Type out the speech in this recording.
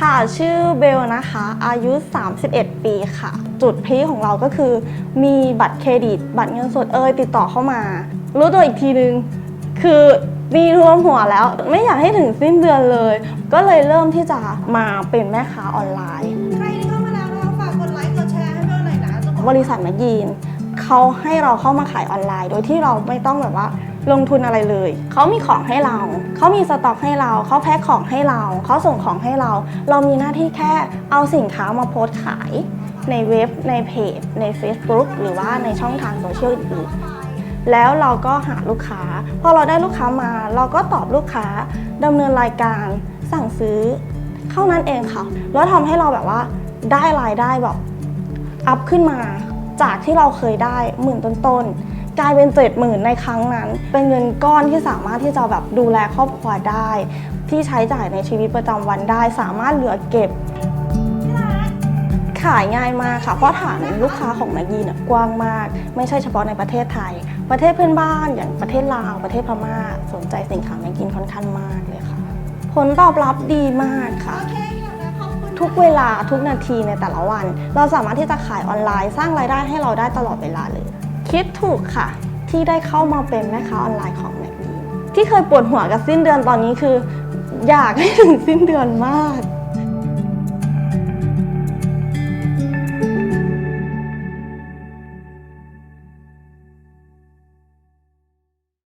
ค่ะ ชื่อเบลนะคะ อายุ 31 ปีค่ะ จุดพีคของเราก็คือ มีบัตรเครดิต บัตรเงินสดเอยติดต่อเข้ามา รู้ตัวอีกทีนึง คือมีรวมหัวแล้ว ไม่อยากให้ถึงสิ้นเดือนเลย ก็เลยเริ่มที่จะมาเป็นแม่ค้าออนไลน์ ใครที่เข้ามาแล้วนะคะฝากกดไลค์ กดแชร์ให้เบลหน่อยนะจะบอกบริษัทแมกยีนเขาให้เราเข้ามาขายออนไลน์ โดยที่เราไม่ต้องแบบว่า ลงทุนอะไรเลย เขามีของให้เรา เขามีสต็อกให้เรา เขาแพ็คของให้เรา เขาส่งของให้เรา เรามีหน้าที่แค่เอาสินค้ามาโพสต์ขาย ในเว็บ ในเพจ ใน Facebook หรือว่าในช่องทางโซเชียลอื่นๆ แล้วเราก็หาลูกค้า พอเราได้ลูกค้ามา เราก็ตอบลูกค้าดำเนินรายการ สั่งซื้อ เท่านั้นเองค่ะ แล้วทำให้เราแบบว่าได้รายได้แบบอัพขึ้นมา จากที่เราเคยได้หมื่นต้นๆ กลายเป็นเจ็ดหมื่นในครั้งนั้น เป็นเงินก้อนที่สามารถที่จะแบบดูแลครอบครัวได้ ที่ใช้จ่ายในชีวิตประจำวันได้ สามารถเหลือเก็บขายง่ายมากค่ะ เพราะฐานลูกค้าของแมกยีเนี่ยกว้างมาก ไม่ใช่เฉพาะในประเทศไทย ประเทศเพื่อนบ้านอย่างประเทศลาวประเทศพม่า สนใจสินค้าแมกยีนค่อนข้างมากเลยค่ะ ผลตอบรับดีมากค่ะ ทุกเวลาทุกนาทีในแต่ละวัน เราสามารถที่จะขายออนไลน์ สร้างรายได้ให้เราได้ตลอดเวลาเลย คิดถูกค่ะ ที่ได้เข้ามาเป็นแม่ค้าออนไลน์ของแมกนีที่เคยปวดหัวกับสิ้นเดือนตอนนี้คือ อยากให้ถึงสิ้นเดือนมาก